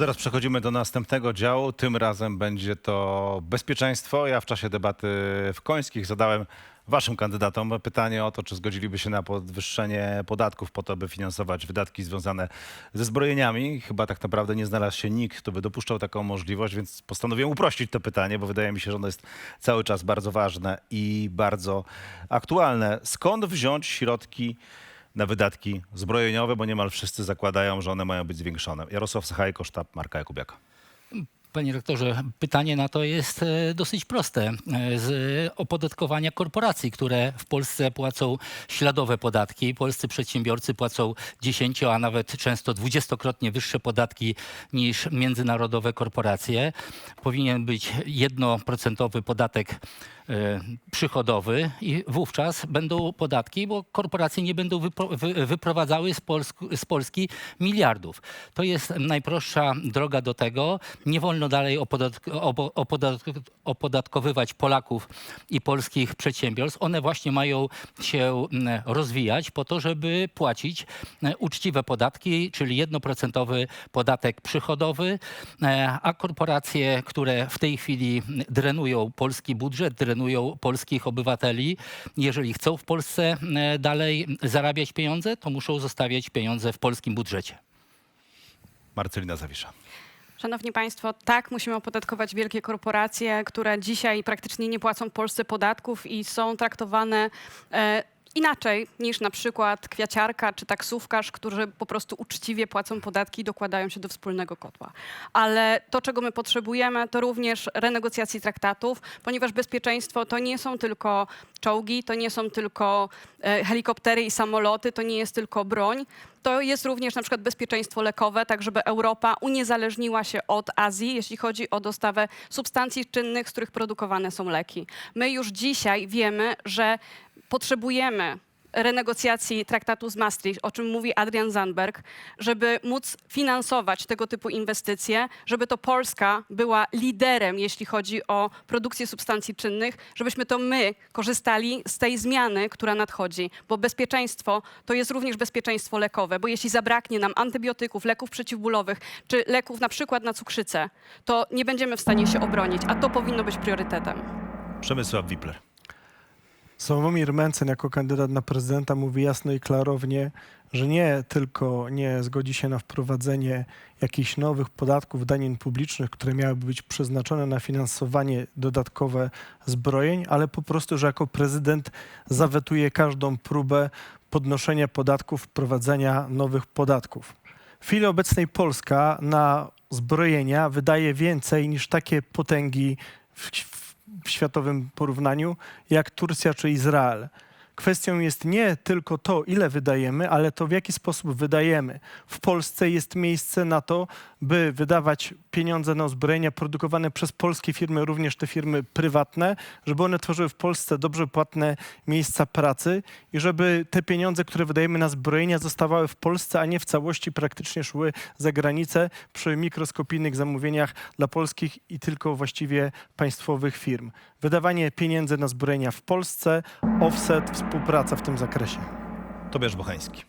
Teraz przechodzimy do następnego działu. Tym razem będzie to bezpieczeństwo. Ja w czasie debaty w Końskich zadałem waszym kandydatom pytanie o to, czy zgodziliby się na podwyższenie podatków po to, by finansować wydatki związane ze zbrojeniami. Chyba tak naprawdę nie znalazł się nikt, kto by dopuszczał taką możliwość, więc postanowiłem uprościć to pytanie, bo wydaje mi się, że ono jest cały czas bardzo ważne i bardzo aktualne. Skąd wziąć środki na wydatki zbrojeniowe, bo niemal wszyscy zakładają, że one mają być zwiększone. Jarosław Sachajko, sztab Marka Jakubiaka. Panie rektorze, pytanie na to jest e, dosyć proste. E, Z opodatkowania korporacji, które w Polsce płacą śladowe podatki. Polscy przedsiębiorcy płacą 10, a nawet często dwudziestokrotnie wyższe podatki niż międzynarodowe korporacje. Powinien być jednoprocentowy podatek przychodowy i wówczas będą podatki, bo korporacje nie będą wypro, wy, wyprowadzały z, Polsk, z Polski miliardów. To jest najprostsza droga do tego. Nie wolno dalej opodatk, opodatk, opodatkowywać Polaków i polskich przedsiębiorstw. One właśnie mają się mm, rozwijać po to, żeby płacić e, uczciwe podatki, czyli jednoprocentowy podatek przychodowy, a korporacje, które w tej chwili drenują polski budżet, drenują polskich obywateli, jeżeli chcą w Polsce e, dalej zarabiać pieniądze, to muszą zostawiać pieniądze w polskim budżecie. Marcelina Zawisza. Szanowni Państwo, tak, musimy opodatkować wielkie korporacje, które dzisiaj praktycznie nie płacą w Polsce podatków i są traktowane e, inaczej niż na przykład kwiaciarka czy taksówkarz, którzy po prostu uczciwie płacą podatki i dokładają się do wspólnego kotła. Ale to, czego my potrzebujemy, to również renegocjacji traktatów, ponieważ bezpieczeństwo to nie są tylko czołgi, to nie są tylko e, helikoptery i samoloty, to nie jest tylko broń. To jest również na przykład bezpieczeństwo lekowe, tak żeby Europa uniezależniła się od Azji, jeśli chodzi o dostawę substancji czynnych, z których produkowane są leki. My już dzisiaj wiemy, że potrzebujemy renegocjacji traktatu z Maastricht, o czym mówi Adrian Zandberg, żeby móc finansować tego typu inwestycje, żeby to Polska była liderem, jeśli chodzi o produkcję substancji czynnych, żebyśmy to my korzystali z tej zmiany, która nadchodzi, bo bezpieczeństwo to jest również bezpieczeństwo lekowe, bo jeśli zabraknie nam antybiotyków, leków przeciwbólowych czy leków na przykład na cukrzycę, to nie będziemy w stanie się obronić, a to powinno być priorytetem. Przemysław Wipler. Sławomir Mencen jako kandydat na prezydenta mówi jasno i klarownie, że nie tylko nie zgodzi się na wprowadzenie jakichś nowych podatków, danin publicznych, które miałyby być przeznaczone na finansowanie dodatkowe zbrojeń, ale po prostu, że jako prezydent zawetuje każdą próbę podnoszenia podatków, wprowadzenia nowych podatków. W chwili obecnej Polska na zbrojenia wydaje więcej niż takie potęgi w, światowym porównaniu, jak Turcja czy Izrael. Kwestią jest nie tylko to, ile wydajemy, ale to, w jaki sposób wydajemy. W Polsce jest miejsce na to, by wydawać pieniądze na uzbrojenia produkowane przez polskie firmy, również te firmy prywatne, żeby one tworzyły w Polsce dobrze płatne miejsca pracy i żeby te pieniądze, które wydajemy na zbrojenia, zostawały w Polsce, a nie w całości praktycznie szły za granicę przy mikroskopijnych zamówieniach dla polskich i tylko właściwie państwowych firm. Wydawanie pieniędzy na zbrojenia w Polsce, offset, współpraca w tym zakresie. Tobiasz Bochański.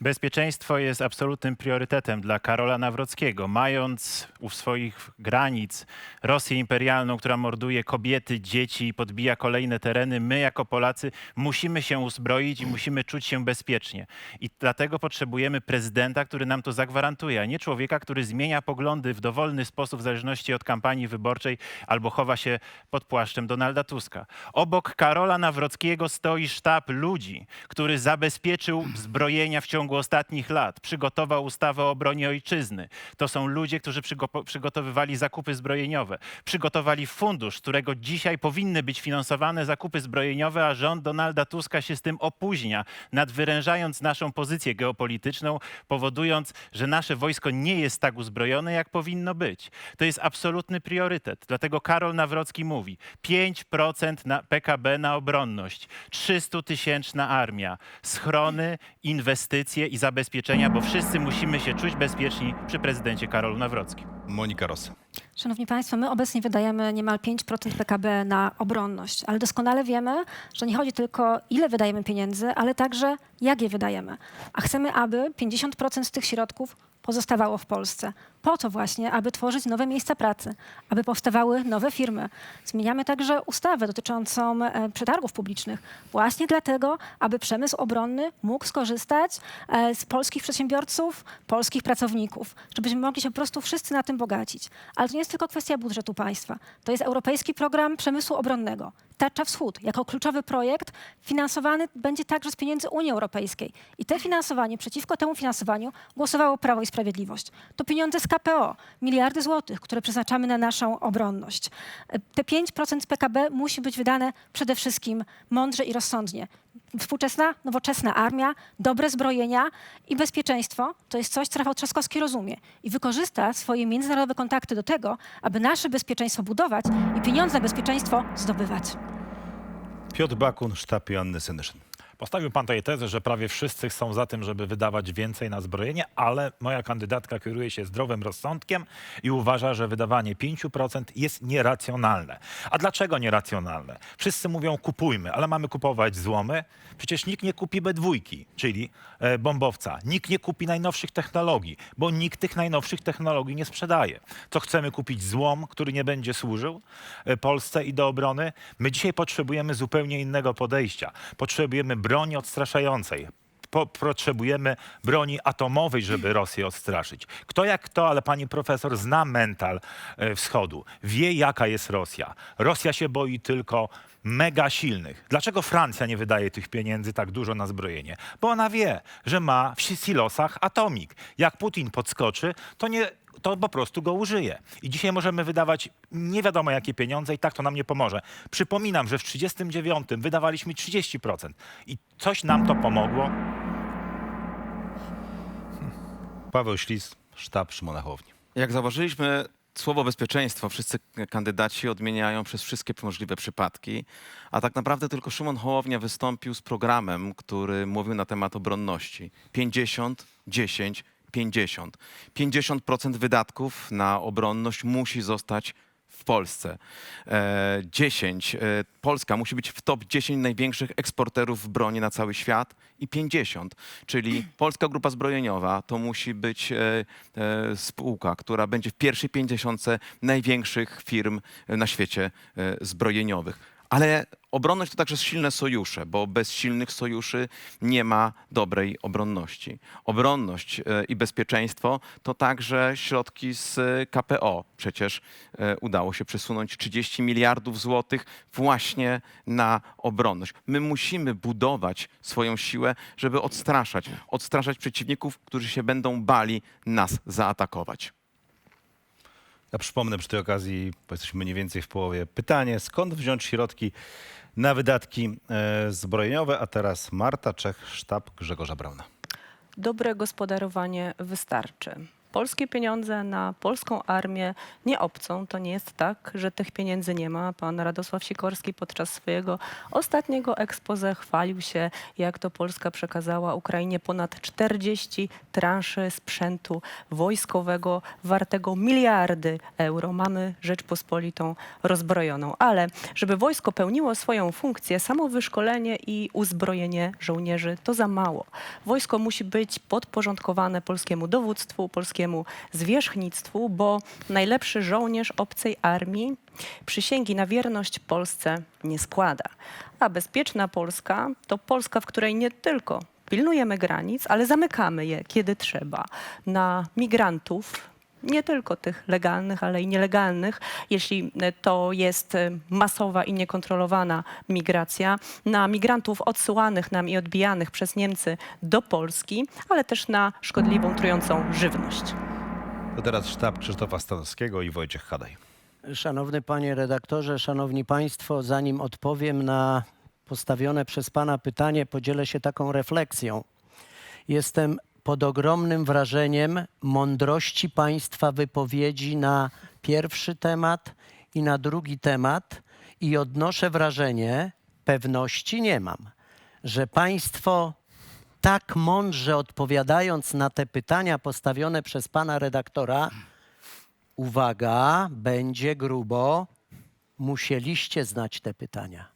Bezpieczeństwo jest absolutnym priorytetem dla Karola Nawrockiego. Mając u swoich granic Rosję imperialną, która morduje kobiety, dzieci i podbija kolejne tereny, my jako Polacy musimy się uzbroić i musimy czuć się bezpiecznie. I dlatego potrzebujemy prezydenta, który nam to zagwarantuje, a nie człowieka, który zmienia poglądy w dowolny sposób w zależności od kampanii wyborczej albo chowa się pod płaszczem Donalda Tuska. Obok Karola Nawrockiego stoi sztab ludzi, który zabezpieczył zbrojenia w ciągu ostatnich lat, przygotował ustawę o obronie ojczyzny. To są ludzie, którzy przygo- przygotowywali zakupy zbrojeniowe, przygotowali fundusz, z którego dzisiaj powinny być finansowane zakupy zbrojeniowe, a rząd Donalda Tuska się z tym opóźnia, nadwyrężając naszą pozycję geopolityczną, powodując, że nasze wojsko nie jest tak uzbrojone, jak powinno być. To jest absolutny priorytet. Dlatego Karol Nawrocki mówi 5% na PKB na obronność, 300-tysięczna armia, schrony, inwestycje i zabezpieczenia, bo wszyscy musimy się czuć bezpieczni przy prezydencie Karolu Nawrockim. Monika Rosa. Szanowni Państwo, my obecnie wydajemy niemal 5% PKB na obronność, ale doskonale wiemy, że nie chodzi tylko ile wydajemy pieniędzy, ale także jak je wydajemy. A chcemy, aby 50% z tych środków pozostawało w Polsce. Po to właśnie, aby tworzyć nowe miejsca pracy, aby powstawały nowe firmy. Zmieniamy także ustawę dotyczącą e, przetargów publicznych, właśnie dlatego, aby przemysł obronny mógł skorzystać e, z polskich przedsiębiorców, polskich pracowników, żebyśmy mogli się po prostu wszyscy na tym bogacić. Ale to nie jest tylko kwestia budżetu państwa. To jest Europejski Program Przemysłu Obronnego. Tarcza Wschód jako kluczowy projekt finansowany będzie także z pieniędzy Unii Europejskiej. I te finansowanie, przeciwko temu finansowaniu głosowało Prawo i Sprawiedliwość. To pieniądze z KPO, miliardy złotych, które przeznaczamy na naszą obronność. E, Te 5% PKB musi być wydane przede wszystkim mądrze i rozsądnie. Współczesna, nowoczesna armia, dobre zbrojenia i bezpieczeństwo to jest coś, co Rafał Trzaskowski rozumie i wykorzysta swoje międzynarodowe kontakty do tego, aby nasze bezpieczeństwo budować i pieniądze na bezpieczeństwo zdobywać. Piotr Bakun, sztab Joanny Senyszyn. Postawił pan tutaj tezę, że prawie wszyscy są za tym, żeby wydawać więcej na zbrojenie, ale moja kandydatka kieruje się zdrowym rozsądkiem i uważa, że wydawanie 5% jest nieracjonalne. A dlaczego nieracjonalne? Wszyscy mówią kupujmy, ale mamy kupować złomy. Przecież nikt nie kupi B2, czyli e, bombowca. Nikt nie kupi najnowszych technologii, bo nikt tych najnowszych technologii nie sprzedaje. Co chcemy kupić złom, który nie będzie służył e, Polsce i do obrony? My dzisiaj potrzebujemy zupełnie innego podejścia. Potrzebujemy broni odstraszającej. Po, potrzebujemy broni atomowej, żeby Rosję odstraszyć. Kto jak kto, ale pani profesor zna mental e, wschodu. Wie, jaka jest Rosja. Rosja się boi tylko mega silnych. Dlaczego Francja nie wydaje tych pieniędzy tak dużo na zbrojenie? Bo ona wie, że ma w silosach atomik. Jak Putin podskoczy, to nie to po prostu go użyje. I dzisiaj możemy wydawać nie wiadomo jakie pieniądze i tak to nam nie pomoże. Przypominam, że w 1939 wydawaliśmy 30% i coś nam to pomogło. Paweł Ślis, sztab Szymona Hołowni. Jak zauważyliśmy, słowo bezpieczeństwo wszyscy kandydaci odmieniają przez wszystkie możliwe przypadki, a tak naprawdę tylko Szymon Hołownia wystąpił z programem, który mówił na temat obronności. 50, 10, 50. 50% wydatków na obronność musi zostać w Polsce. E, 10. E, Polska musi być w top 10 największych eksporterów broni na cały świat i 50. Czyli Polska Grupa Zbrojeniowa to musi być e, e, spółka, która będzie w pierwszej 50 największych firm na świecie e, zbrojeniowych. Ale obronność to także silne sojusze, bo bez silnych sojuszy nie ma dobrej obronności. Obronność e, i bezpieczeństwo to także środki z e, KPO. Przecież e, udało się przesunąć 30 miliardów złotych właśnie na obronność. My musimy budować swoją siłę, żeby odstraszać, odstraszać przeciwników, którzy się będą bali nas zaatakować. Ja przypomnę przy tej okazji, bo jesteśmy mniej więcej w połowie, pytanie, skąd wziąć środki na wydatki e, zbrojeniowe? A teraz Marta Czech, sztab Grzegorza Brauna. dobre gospodarowanie wystarczy. Polskie pieniądze na polską armię nie obcą. To nie jest tak, że tych pieniędzy nie ma. Pan Radosław Sikorski podczas swojego ostatniego expose chwalił się, jak to Polska przekazała Ukrainie ponad 40 transzy sprzętu wojskowego wartego miliardy euro. Mamy Rzeczpospolitą rozbrojoną. Ale żeby wojsko pełniło swoją funkcję, samo wyszkolenie i uzbrojenie żołnierzy to za mało. Wojsko musi być podporządkowane polskiemu dowództwu, polskiemu zwierzchnictwu, bo najlepszy żołnierz obcej armii przysięgi na wierność Polsce nie składa. A bezpieczna Polska to Polska, w której nie tylko pilnujemy granic, ale zamykamy je, kiedy trzeba, na migrantów, nie tylko tych legalnych, ale i nielegalnych, jeśli e, to jest e, masowa i niekontrolowana migracja, na migrantów odsyłanych nam i odbijanych przez Niemcy do Polski, ale też na szkodliwą, trującą żywność. To teraz sztab Krzysztofa Stanowskiego i Wojciech Hadaj. Szanowny panie redaktorze, szanowni państwo, zanim odpowiem na postawione przez pana pytanie, podzielę się taką refleksją. Jestem pod ogromnym wrażeniem mądrości państwa wypowiedzi na pierwszy temat i na drugi temat i odnoszę wrażenie, pewności nie mam, że państwo tak mądrze odpowiadając na te pytania postawione przez pana redaktora, uwaga, będzie grubo, musieliście znać te pytania.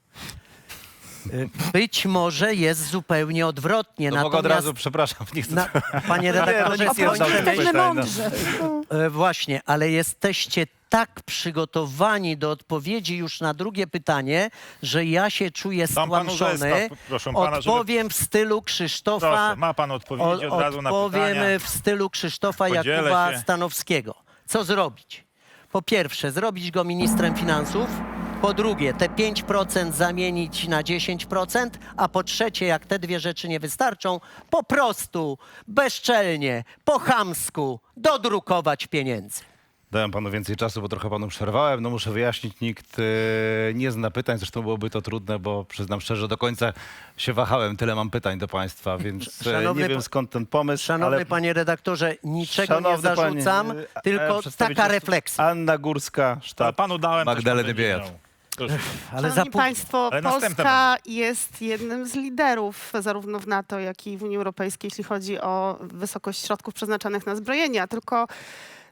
Być może jest zupełnie odwrotnie. No mogę od natomiast razu, przepraszam, nie chcę... na, panie redaktorze, nic nie zdałem myśl. pytań, no. E, Właśnie, ale jesteście tak przygotowani do odpowiedzi już na drugie pytanie, że ja się czuję Dam panu stłamszony. zestaw, proszę pana, żeby- Odpowiem w stylu Krzysztofa. Proszę, ma pan odpowiedzi od razu na odpowiem pytania. w stylu Krzysztofa Podzielę Jakuba się. Stanowskiego. Co zrobić? Po pierwsze, zrobić go ministrem finansów. Po drugie, te 5% zamienić na 10%, a po trzecie, jak te dwie rzeczy nie wystarczą, po prostu, bezczelnie, po chamsku, dodrukować pieniędzy. Dałem panu więcej czasu, bo trochę panu przerwałem. No muszę wyjaśnić, nikt e, nie zna pytań, zresztą byłoby to trudne, bo przyznam szczerze, do końca się wahałem. Tyle mam pytań do państwa, więc e, Szanowny nie wiem skąd ten pomysł. Szanowny ale... panie redaktorze, niczego nie panie, zarzucam, e, e, tylko taka refleksja. Anna Górska, sztab panu dałem Magdaleny Biejat. Proszę. Ale za Szanowni późno. Państwo, Ale następne Polska jest jednym z liderów zarówno w NATO, jak i w Unii Europejskiej, jeśli chodzi o wysokość środków przeznaczanych na zbrojenia. Tylko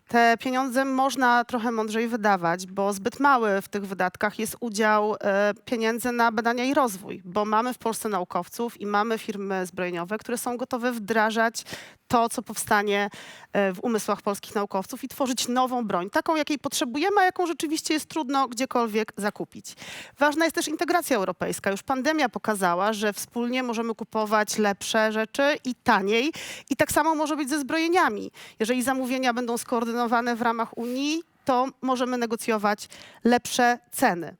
te pieniądze można trochę mądrzej wydawać, bo zbyt mały w tych wydatkach jest udział e, pieniędzy na badania i rozwój, bo mamy w Polsce naukowców i mamy firmy zbrojeniowe, które są gotowe wdrażać to, co powstanie e, w umysłach polskich naukowców i tworzyć nową broń, taką, jakiej potrzebujemy, a jaką rzeczywiście jest trudno gdziekolwiek zakupić. Ważna jest też integracja europejska. Już pandemia pokazała, że wspólnie możemy kupować lepsze rzeczy i taniej. I tak samo może być ze zbrojeniami. Jeżeli zamówienia będą skoordynowane w ramach Unii, to możemy negocjować lepsze ceny.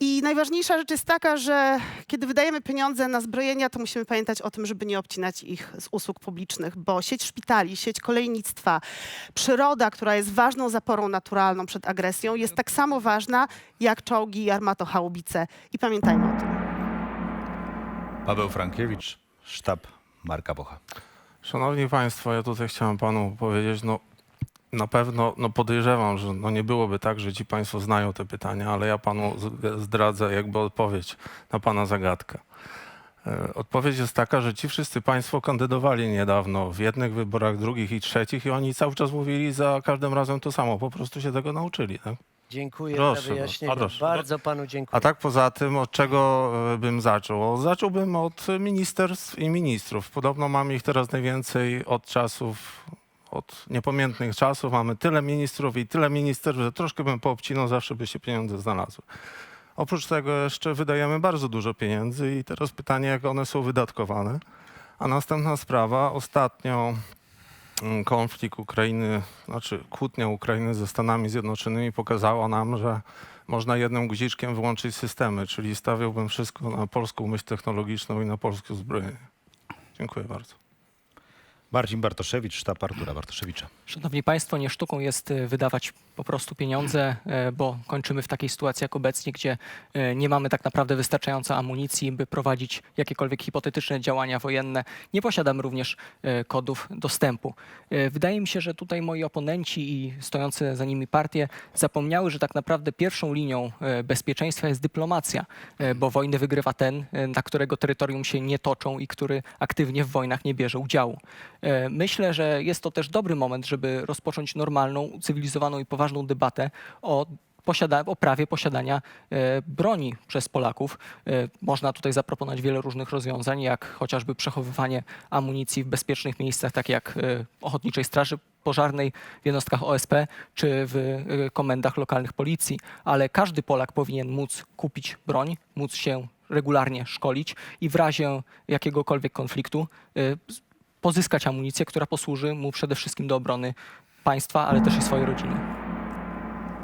I najważniejsza rzecz jest taka, że kiedy wydajemy pieniądze na zbrojenia, to musimy pamiętać o tym, żeby nie obcinać ich z usług publicznych, bo sieć szpitali, sieć kolejnictwa, przyroda, która jest ważną zaporą naturalną przed agresją, jest tak samo ważna jak czołgi i armatochaubice. I pamiętajmy o tym. Paweł Frankiewicz, sztab Marka Bocha. Szanowni Państwo, ja tutaj chciałem Panu powiedzieć, no na pewno no podejrzewam, że no nie byłoby tak, że ci Państwo znają te pytania, ale ja Panu zdradzę jakby odpowiedź na Pana zagadkę. E, Odpowiedź jest taka, że ci wszyscy Państwo kandydowali niedawno w jednych wyborach, drugich i trzecich i oni cały czas mówili za każdym razem to samo, po prostu się tego nauczyli. Tak? Dziękuję Proszę za bardzo. wyjaśnienie. Proszę. Bardzo panu dziękuję. A tak poza tym, od czego e, bym zaczął? Zacząłbym od ministerstw i ministrów. Podobno mamy ich teraz najwięcej od czasów, od niepamiętnych czasów. Mamy tyle ministrów i tyle ministerstw, że troszkę bym poobcinał, zawsze by się pieniądze znalazły. Oprócz tego jeszcze wydajemy bardzo dużo pieniędzy i teraz pytanie, jak one są wydatkowane. A następna sprawa, ostatnio mm, konflikt Ukrainy, znaczy kłótnia Ukrainy ze Stanami Zjednoczonymi pokazała nam, że można jednym guziczkiem wyłączyć systemy, czyli stawiałbym wszystko na polską myśl technologiczną i na polskie uzbrojenie. Dziękuję bardzo. Marcin Bartoszewicz, sztab Artura Bartoszewicza. Szanowni Państwo, nie sztuką jest e, wydawać po prostu pieniądze, e, bo kończymy w takiej sytuacji jak obecnie, gdzie e, nie mamy tak naprawdę wystarczająco amunicji, by prowadzić jakiekolwiek hipotetyczne działania wojenne. Nie posiadamy również kodów dostępu. Wydaje mi się, że tutaj moi oponenci i stojące za nimi partie zapomniały, że tak naprawdę pierwszą linią bezpieczeństwa jest dyplomacja, bo wojny wygrywa ten, na którego terytorium się nie toczą i który aktywnie w wojnach nie bierze udziału. E, Myślę, że jest to też dobry moment, żeby rozpocząć normalną, cywilizowaną i poważną debatę o, posiada- o prawie posiadania e, broni przez Polaków. E, Można tutaj zaproponować wiele różnych rozwiązań, jak chociażby przechowywanie amunicji w bezpiecznych miejscach, tak jak e, Ochotniczej Straży Pożarnej, w jednostkach OSP czy w e, komendach lokalnych policji, ale każdy Polak powinien móc kupić broń, móc się regularnie szkolić i w razie jakiegokolwiek konfliktu e, pozyskać amunicję, która posłuży mu przede wszystkim do obrony państwa, ale też i swojej rodziny.